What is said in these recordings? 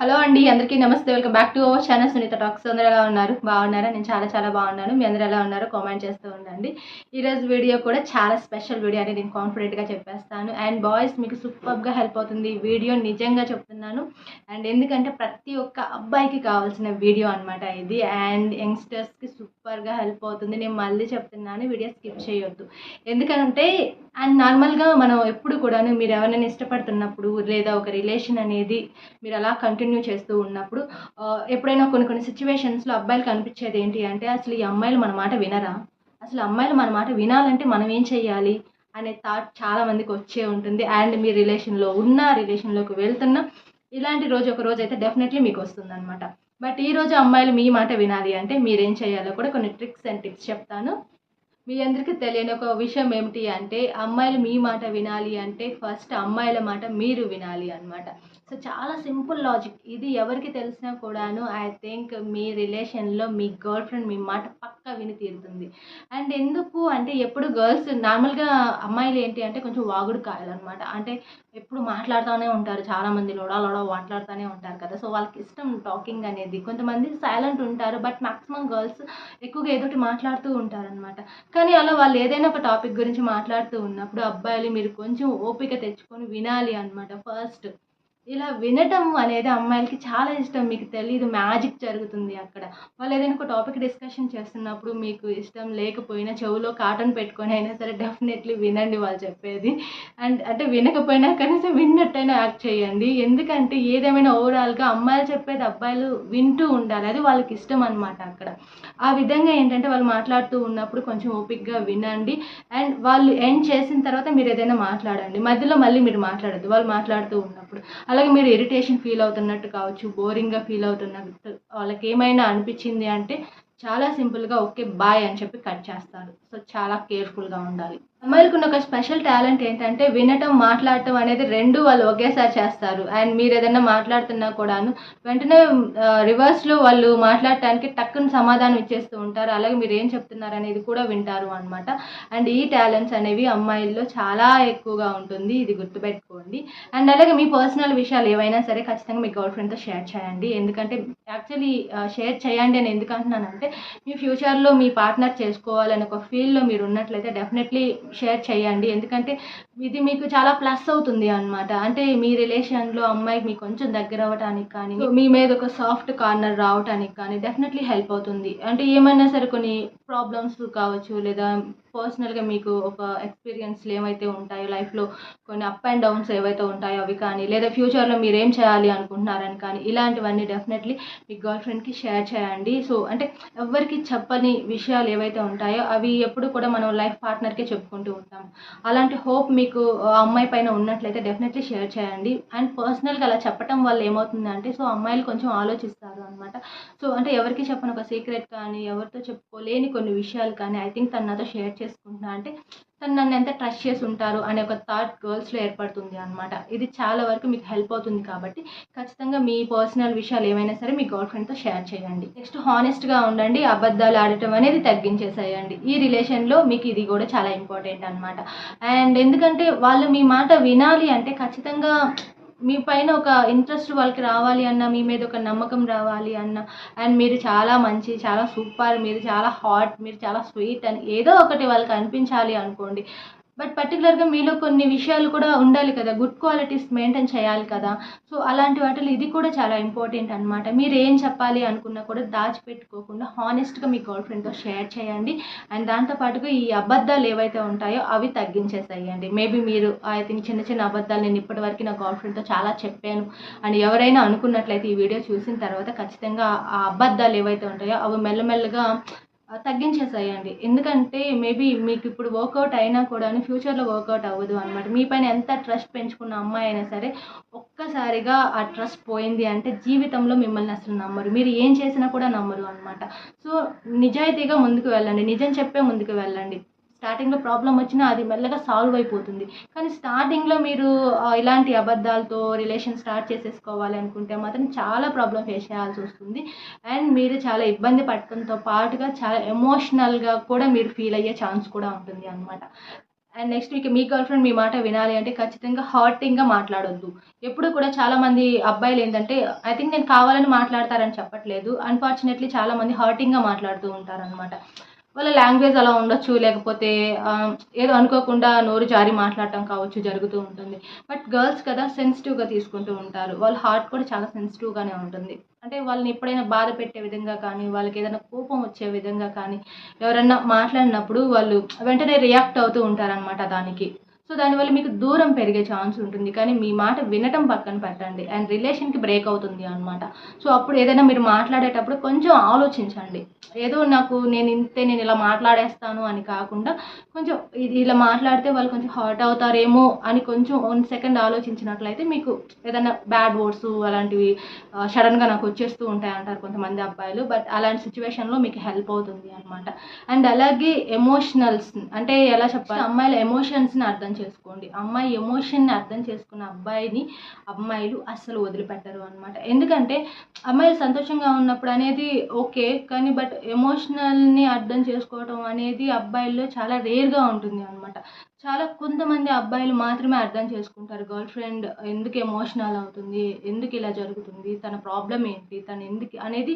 Hello అండి అందరికీ నమస్తే. Welcome back to our channel Sunitha talks. అందరూ ఎలా ఉన్నారు? బాగున్నారా? నేను చాలా చాలా బాగున్నాను. మీ అందరూ ఎలా ఉన్నారో కామెంట్ చేస్తూ ఉండండి. ఈరోజు వీడియో కూడా చాలా స్పెషల్ వీడియో అని నేను కాన్ఫిడెంట్గా చెప్పేస్తాను. అండ్ బాయ్స్ మీకు సూపర్గా హెల్ప్ అవుతుంది. ఈ వీడియో నిజంగా చెప్తున్నాను. అండ్ ఎందుకంటే ప్రతి ఒక్క అబ్బాయికి కావాల్సిన వీడియో అనమాట ఇది. అండ్ యంగ్స్టర్స్కి సూపర్గా హెల్ప్ అవుతుంది. నేను మళ్ళీ చెప్తున్నాను వీడియో స్కిప్ చేయొద్దు. ఎందుకంటే అండ్ నార్మల్గా మనం ఎప్పుడు కూడాను మీరు ఎవరైనా ఇష్టపడుతున్నప్పుడు లేదా ఒక రిలేషన్ అనేది మీరు అలా కంటిన్యూ చేస్తూ ఉన్నప్పుడు ఎప్పుడైనా కొన్ని కొన్ని సిచ్యువేషన్స్లో అబ్బాయిలకు అనిపించేది ఏంటి అంటే అసలు ఈ అమ్మాయిలు మన మాట వినరా? అసలు అమ్మాయిలు మన మాట వినాలంటే మనం ఏం చేయాలి అనే థాట్ చాలా మందికి వచ్చే ఉంటుంది. అండ్ మీ రిలేషన్లో ఉన్న రిలేషన్లోకి వెళ్తున్నా ఇలాంటి రోజు ఒక రోజు అయితే డెఫినెట్లీ మీకు వస్తుంది అనమాట బట్ ఈరోజు అమ్మాయిలు మీ మాట వినాలి అంటే మీరేం చేయాలో కూడా కొన్ని ట్రిక్స్ అండ్ టిప్స్ చెప్తాను. మీ అందరికీ తెలియని ఒక విషయం ఏమిటి అంటే అమ్మాయిలు మీ మాట వినాలి అంటే ఫస్ట్ అమ్మాయిల మాట మీరు వినాలి అన్నమాట. సో చాలా సింపుల్ లాజిక్ ఇది ఎవరికి తెలిసినా కూడాను ఐ థింక్ మీ రిలేషన్లో మీ గర్ల్ ఫ్రెండ్ మీ మాట పక్కా విని తీరుతుంది. అండ్ ఎందుకు అంటే ఎప్పుడు గర్ల్స్ నార్మల్గా అమ్మాయిలు ఏంటి అంటే కొంచెం వాగుడు కాయాలన్నమాట అంటే ఎప్పుడు మాట్లాడుతూనే ఉంటారు చాలామంది లోడా లోడా మాట్లాడుతూనే ఉంటారు కదా. సో వాళ్ళకి ఇష్టం టాకింగ్ అనేది. కొంతమంది సైలెంట్ ఉంటారు బట్ మ్యాక్సిమం గర్ల్స్ ఎక్కువగా ఏదోటి మాట్లాడుతూ ఉంటారనమాట కానీ అలా వాళ్ళు ఏదైనా ఒక టాపిక్ గురించి మాట్లాడుతూ ఉన్నప్పుడు అబ్బాయిలు మీరు కొంచెం ఓపిక తెచ్చుకొని వినాలి అనమాట ఫస్ట్ ఇలా వినటం అనేది అమ్మాయిలకి చాలా ఇష్టం. మీకు తెలియదు మ్యాజిక్ జరుగుతుంది అక్కడ. వాళ్ళు ఏదైనా ఒక టాపిక్ డిస్కషన్ చేస్తున్నప్పుడు మీకు ఇష్టం లేకపోయినా చెవులో కాటన్ పెట్టుకొని అయినా సరే డెఫినెట్లీ వినండి వాళ్ళు చెప్పేది. అండ్ అంటే వినకపోయినా కనీసం విన్నట్టయినా యాక్ట్ చేయండి. ఎందుకంటే ఏదేమైనా ఓవరాల్గా అమ్మాయిలు చెప్పేది అబ్బాయిలు వింటూ ఉండాలి. అది వాళ్ళకి ఇష్టం అనమాట అక్కడ. ఆ విధంగా ఏంటంటే వాళ్ళు మాట్లాడుతూ ఉన్నప్పుడు కొంచెం ఓపిక్గా వినండి. అండ్ వాళ్ళు ఎండ్ చేసిన తర్వాత మీరు ఏదైనా మాట్లాడండి. మధ్యలో మళ్ళీ మీరు మాట్లాడద్దు. వాళ్ళు మాట్లాడుతూ ఉన్నప్పుడు. అలాగే మీరు ఇరిటేషన్ ఫీల్ అవుతున్నట్టు కావచ్చు బోరింగ్గా ఫీల్ అవుతున్నట్టు వాళ్ళకి ఏమైనా అనిపించింది అంటే చాలా సింపుల్గా ఓకే బాయ్ అని చెప్పి కట్ చేస్తారు. సో చాలా కేర్ఫుల్గా ఉండాలి. అమ్మాయిలకు ఉన్న ఒక స్పెషల్ టాలెంట్ ఏంటంటే వినటం మాట్లాడటం అనేది రెండు వాళ్ళు ఒకేసారి చేస్తారు. అండ్ మీరు ఏదైనా మాట్లాడుతున్నా కూడాను వెంటనే రివర్స్లో వాళ్ళు మాట్లాడటానికి టక్కున సమాధానం ఇచ్చేస్తూ ఉంటారు. అలాగే మీరు ఏం చెప్తున్నారు అనేది కూడా వింటారు అనమాట అండ్ ఈ టాలెంట్స్ అనేవి అమ్మాయిల్లో చాలా ఎక్కువగా ఉంటుంది. ఇది గుర్తుపెట్టుకోండి. అండ్ అలాగే మీ పర్సనల్ విషయాలు ఏవైనా సరే ఖచ్చితంగా మీ గర్ల్ ఫ్రెండ్తో షేర్ చేయండి. ఎందుకంటే యాక్చువల్లీ షేర్ చేయండి అని ఎందుకంటున్నానంటే మీ ఫ్యూచర్లో మీ పార్ట్నర్ చేసుకోవాలని ఒక ఫీల్డ్లో మీరు ఉన్నట్లయితే డెఫినెట్లీ షేర్ చేయండి. ఎందుకంటే ఇది మీకు చాలా ప్లస్ అవుతుంది అనమాట అంటే మీ రిలేషన్లో అమ్మాయికి మీకు కొంచెం దగ్గర అవ్వటానికి కానీ మీ మీద ఒక సాఫ్ట్ కార్నర్ రావటానికి కానీ డెఫినెట్లీ హెల్ప్ అవుతుంది. అంటే ఏమైనా సరే కొన్ని ప్రాబ్లమ్స్ కావచ్చు లేదా పర్సనల్గా మీకు ఒక ఎక్స్పీరియన్స్లు ఏవైతే ఉంటాయో లైఫ్లో కొన్ని అప్ అండ్ డౌన్స్ ఏవైతే ఉంటాయో అవి కానీ లేదా ఫ్యూచర్లో మీరు ఏం చేయాలి అనుకుంటున్నారని కానీ ఇలాంటివన్నీ డెఫినెట్లీ మీ గర్ల్ ఫ్రెండ్కి షేర్ చేయండి. సో అంటే ఎవరికి చెప్పని విషయాలు ఏవైతే ఉంటాయో అవి ఎప్పుడు కూడా మనం లైఫ్ పార్ట్నర్కే చెప్పుకుంటాం. ఉంటాం అలాంటి హోప్ మీకు అమ్మాయి పైన ఉన్నట్లయితే డెఫినెట్లీ షేర్ చేయండి. అండ్ పర్సనల్గా అలా చెప్పడం వల్ల ఏమవుతుందంటే సో అమ్మాయిలు కొంచెం ఆలోచిస్తారు అనమాట సో అంటే ఎవరికి చెప్పని ఒక సీక్రెట్ కానీ ఎవరితో చెప్పుకోలేని కొన్ని విషయాలు కానీ ఐ థింక్ తను నాతో షేర్ చేసుకుంటున్నా అంటే తను నన్ను ఎంత ట్రస్ట్ చేసి ఉంటారు అనే ఒక థాట్ గర్ల్స్లో ఏర్పడుతుంది అనమాట ఇది చాలా వరకు మీకు హెల్ప్ అవుతుంది కాబట్టి ఖచ్చితంగా మీ పర్సనల్ విషయాలు ఏమైనా సరే మీ గర్ల్ ఫ్రెండ్తో షేర్ చేయండి. నెక్స్ట్ హానెస్ట్గా ఉండండి అబద్ధాలు ఆడటం అనేది తగ్గించేసేయండి. ఈ రిలేషన్లో మీకు ఇది కూడా చాలా ఇంపార్టెంట్ అనమాట అండ్ ఎందుకంటే వాళ్ళు మీ మాట వినాలి అంటే ఖచ్చితంగా మీ పైన ఒక ఇంట్రెస్ట్ వాళ్ళకి రావాలి అన్న మీ మీద ఒక నమ్మకం రావాలి అన్న అండ్ మీరు చాలా మంచి చాలా సూపర్ మీరు చాలా హాట్ మీరు చాలా స్వీట్ అని ఏదో ఒకటి వాళ్ళకి అనిపించాలి అనుకోండి. బట్ పర్టికులర్గా మీలో కొన్ని విషయాలు కూడా ఉండాలి కదా. గుడ్ క్వాలిటీస్ మెయింటైన్ చేయాలి కదా. సో అలాంటి వాటిలో ఇది కూడా చాలా ఇంపార్టెంట్ అనమాట మీరు ఏం చెప్పాలి అనుకున్నా కూడా దాచిపెట్టుకోకుండా హానెస్ట్గా మీ గర్ల్ ఫ్రెండ్తో షేర్ చేయండి. అండ్ దాంతోపాటుగా ఈ అబద్ధాలు ఏవైతే ఉంటాయో అవి తగ్గించేసేయండి. మేబీ మీరు ఐ థింక్ చిన్న చిన్న అబద్ధాలు నేను ఇప్పటివరకు నా గర్ల్ ఫ్రెండ్తో చాలా చెప్పాను. అని ఎవరైనా అనుకున్నట్లయితే ఈ వీడియో చూసిన తర్వాత ఖచ్చితంగా ఆ అబద్ధాలు ఏవైతే ఉంటాయో అవి మెల్లమెల్లగా తగ్గించేసేయండి. ఎందుకంటే మేబీ మీకు ఇప్పుడు వర్కౌట్ అయినా కూడా ఫ్యూచర్లో వర్కౌట్ అవ్వదు అనమాట మీ పైన ఎంత ట్రస్ట్ పెంచుకున్న అమ్మాయి అయినా సరే ఒక్కసారిగా ఆ ట్రస్ట్ పోయింది అంటే జీవితంలో మిమ్మల్ని అసలు నమ్మరు. మీరు ఏం చేసినా కూడా నమ్మరు అనమాట సో నిజాయితీగా ముందుకు వెళ్ళండి. నిజం చెప్పే ముందుకు వెళ్ళండి. స్టార్టింగ్లో ప్రాబ్లం వచ్చినా అది మెల్లగా సాల్వ్ అయిపోతుంది. కానీ స్టార్టింగ్లో మీరు ఇలాంటి అబద్ధాలతో రిలేషన్ స్టార్ట్ చేసేసుకోవాలి అనుకుంటే మాత్రం చాలా ప్రాబ్లం ఫేస్ చేయాల్సి వస్తుంది. అండ్ మీరు చాలా ఇబ్బంది పడటంతో పాటుగా చాలా ఎమోషనల్గా కూడా మీరు ఫీల్ అయ్యే ఛాన్స్ కూడా ఉంటుంది అనమాట అండ్ నెక్స్ట్ వీక్ మీ గర్ల్ ఫ్రెండ్ మీ మాట వినాలి అంటే ఖచ్చితంగా హర్టింగ్గా మాట్లాడొద్దు. ఎప్పుడు కూడా చాలామంది అబ్బాయిలు ఏంటంటే ఐ థింక్ నేను కావాలని మాట్లాడతారని చెప్పట్లేదు. అన్ఫార్చునేట్లీ చాలామంది హర్టింగ్గా మాట్లాడుతూ ఉంటారనమాట వాళ్ళ లాంగ్వేజ్ అలా ఉండొచ్చు లేకపోతే ఏదో అనుకోకుండా నోరు జారి మాట్లాడటం కావచ్చు జరుగుతూ ఉంటుంది. బట్ గర్ల్స్ కదా సెన్సిటివ్గా తీసుకుంటూ ఉంటారు. వాళ్ళ హార్ట్ కూడా చాలా సెన్సిటివ్గానే ఉంటుంది. అంటే వాళ్ళని ఎప్పుడైనా బాధ పెట్టే విధంగా కానీ వాళ్ళకి ఏదైనా కోపం వచ్చే విధంగా కానీ ఎవరన్నా మాట్లాడినప్పుడు వాళ్ళు వెంటనే రియాక్ట్ అవుతూ ఉంటారనమాట దానికి. సో దానివల్ల మీకు దూరం పెరిగే ఛాన్స్ ఉంటుంది. కానీ మీ మాట వినటం పక్కన పెట్టండి. అండ్ రిలేషన్కి బ్రేక్ అవుతుంది అనమాట సో అప్పుడు ఏదైనా మీరు మాట్లాడేటప్పుడు కొంచెం ఆలోచించండి. ఏదో నాకు నేను ఇంతే నేను ఇలా మాట్లాడేస్తాను అని కాకుండా కొంచెం ఇది ఇలా మాట్లాడితే వాళ్ళు కొంచెం హర్ట్ అవుతారేమో అని కొంచెం వన్ సెకండ్ ఆలోచించినట్లయితే మీకు ఏదైనా బ్యాడ్ వర్డ్స్ అలాంటివి సడన్గా నాకు వచ్చేస్తూ ఉంటాయి అంటారు కొంతమంది అబ్బాయిలు. బట్ అలాంటి సిచ్యువేషన్లో మీకు హెల్ప్ అవుతుంది అనమాట అండ్ అలాగే ఎమోషనల్స్ అంటే ఎలా చెప్పాలి? అమ్మాయిల ఎమోషన్స్ని అర్థం చేసుకోండి. అమ్మాయి ఎమోషన్ని అర్థం చేసుకున్న అబ్బాయిని అమ్మాయిలు అస్సలు వదిలిపెట్టరు అనమాట ఎందుకంటే అమ్మాయిలు సంతోషంగా ఉన్నప్పుడు అనేది ఓకే కానీ బట్ ఎమోషనల్ని అర్థం చేసుకోవటం అనేది అబ్బాయిల్లో చాలా రేర్గా ఉంటుంది అనమాట చాలా కొంతమంది అబ్బాయిలు మాత్రమే అర్థం చేసుకుంటారు. గర్ల్ ఫ్రెండ్ ఎందుకు ఎమోషనల్ అవుతుంది? ఎందుకు ఇలా జరుగుతుంది? తన ప్రాబ్లం ఏంటి? తను ఎందుకు అనేది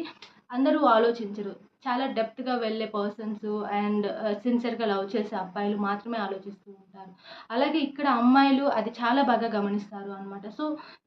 అందరూ ఆలోచించరు. చాలా డెప్త్గా వెళ్ళే పర్సన్స్ అండ్ సిన్సియర్గా లవ్ చేసే అబ్బాయిలు మాత్రమే ఆలోచిస్తూ ఉంటారు. అలాగే ఇక్కడ అమ్మాయిలు అది చాలా బాగా గమనిస్తారు అనమాట సో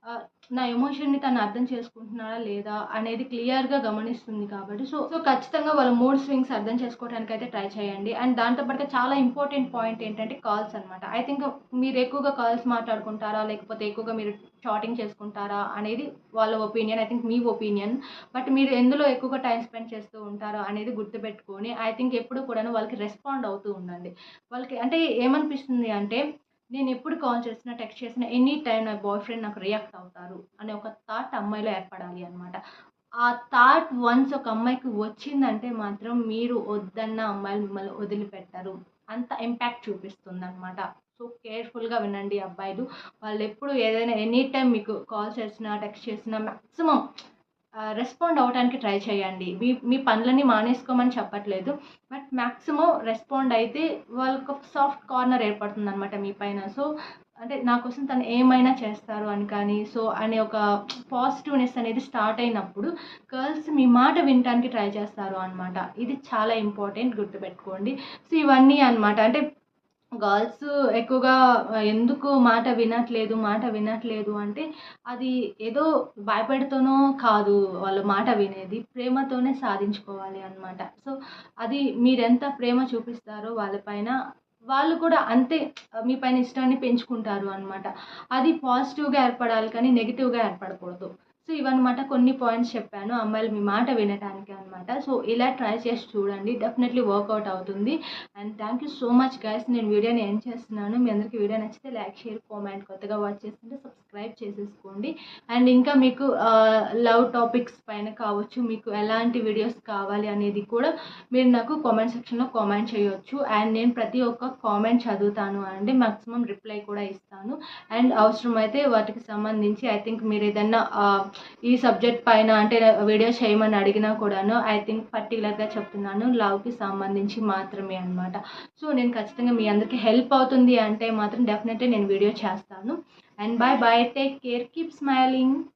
uh, నా ఎమోషన్ని తను అర్థం చేసుకుంటున్నాడా లేదా అనేది క్లియర్గా గమనిస్తుంది కాబట్టి సో సో ఖచ్చితంగా వాళ్ళ మూడ్ స్వింగ్స్ అర్థం చేసుకోవడానికి అయితే ట్రై చేయండి. అండ్ దాంతోపాటుగా చాలా ఇంపార్టెంట్ పాయింట్ ఏంటంటే కాల్స్ అనమాట ఐ థింక్ మీరు ఎక్కువగా కాల్స్ మాట్లాడుకుంటారా లేకపోతే ఎక్కువగా మీరు చాటింగ్ చేసుకుంటారా అనేది వాళ్ళ ఒపీనియన్ ఐ థింక్ మీ ఒపీనియన్ బట్ మీరు ఎందులో ఎక్కువగా టైం స్పెండ్ చేస్తూ ఉంటారో అనేది గుర్తుపెట్టుకొని ఐ థింక్ ఎప్పుడు కూడా వాళ్ళకి రెస్పాండ్ అవుతూ ఉండండి. వాళ్ళకి అంటే ఏమనిపిస్తుంది అంటే నేను ఎప్పుడు కాల్ చేసినా టెక్స్ట్ చేసినా ఎనీ టైం నా బాయ్ ఫ్రెండ్ నాకు రియాక్ట్ అవుతారు అనే ఒక థాట్ అమ్మాయిలో ఏర్పడాలి అనమాట ఆ థాట్ వన్స్ ఒక అమ్మాయికి వచ్చిందంటే మాత్రం మీరు వద్దన్న అమ్మాయిలు మిమ్మల్ని వదిలిపెట్టరు. అంత ఇంపాక్ట్ చూపిస్తుంది అనమాట సో కేర్ఫుల్గా వినండి అబ్బాయిలు. వాళ్ళు ఎప్పుడు ఏదైనా ఎనీ టైం మీకు కాల్ చేసినా టెక్స్ట్ చేసినా మ్యాక్సిమం రెస్పాండ్ అవ్వడానికి ట్రై చేయండి. మీ మీ పనులని మానేసుకోమని చెప్పట్లేదు. బట్ మ్యాక్సిమం రెస్పాండ్ అయితే వాళ్ళకి ఒక సాఫ్ట్ కార్నర్ ఏర్పడుతుంది అనమాట మీ పైన. సో అంటే నా కోసం తను ఏమైనా చేస్తారు అని కానీ సో అనే ఒక పాజిటివ్నెస్ అనేది స్టార్ట్ అయినప్పుడు గర్ల్స్ మీ మాట వినడానికి ట్రై చేస్తారు అనమాట ఇది చాలా ఇంపార్టెంట్ గుర్తుపెట్టుకోండి. సో ఇవన్నీ అనమాట అంటే గర్ల్స్ ఎక్కువగా ఎందుకు మాట వినట్లేదు మాట వినట్లేదు అంటే అది ఏదో భయపెడుతూనో కాదు వాళ్ళు మాట వినేది ప్రేమతోనే సాధించుకోవాలి అనమాట సో అది మీరెంత ప్రేమ చూపిస్తారో వాళ్ళపైన వాళ్ళు కూడా అంతే మీ పైన ఇష్టాన్ని పెంచుకుంటారు అనమాట అది పాజిటివ్గా ఏర్పడాలి కానీ నెగిటివ్గా ఏర్పడకూడదు. సో ఇవన్నమాట కొన్ని పాయింట్స్ చెప్పాను అమ్మాయిలు మీ మాట వినటానికి అనమాట సో ఇలా ట్రై చేసి చూడండి డెఫినెట్లీ వర్కౌట్ అవుతుంది. And thank you so much guys నేను వీడియోని ఎండ్ చేస్తున్నాను. మీ అందరికీ వీడియో నచ్చితే లైక్ షేర్ కామెంట్ కొత్తగా వాచ్ చేస్తుంటే సబ్స్క్రైబ్ చేసేసుకోండి. అండ్ ఇంకా మీకు లవ్ టాపిక్స్ పైన కావచ్చు మీకు ఎలాంటి వీడియోస్ కావాలి అనేది కూడా మీరు నాకు కామెంట్ సెక్షన్లో కామెంట్ చేయొచ్చు. అండ్ నేను ప్రతి ఒక్క కామెంట్ చదువుతాను అండి. మాక్సిమం రిప్లై కూడా ఇస్తాను. అండ్ అవసరమైతే వాటికి సంబంధించి ఐ థింక్ మీరు ఏదన్నా ఈ సబ్జెక్ట్ పైన అంటే వీడియో చేయమని అడిగినా కూడాను ఐ థింక్ పర్టికులర్గా చెప్తున్నాను. లవ్కి సంబంధించి మాత్రమే అనమాట సో నేను ఖచ్చితంగా మీ అందరికీ హెల్ప్ అవుతుంది అంటే మాత్రం డెఫినెట్లీ నేను వీడియో చేస్తాను. And bye bye take care keep smiling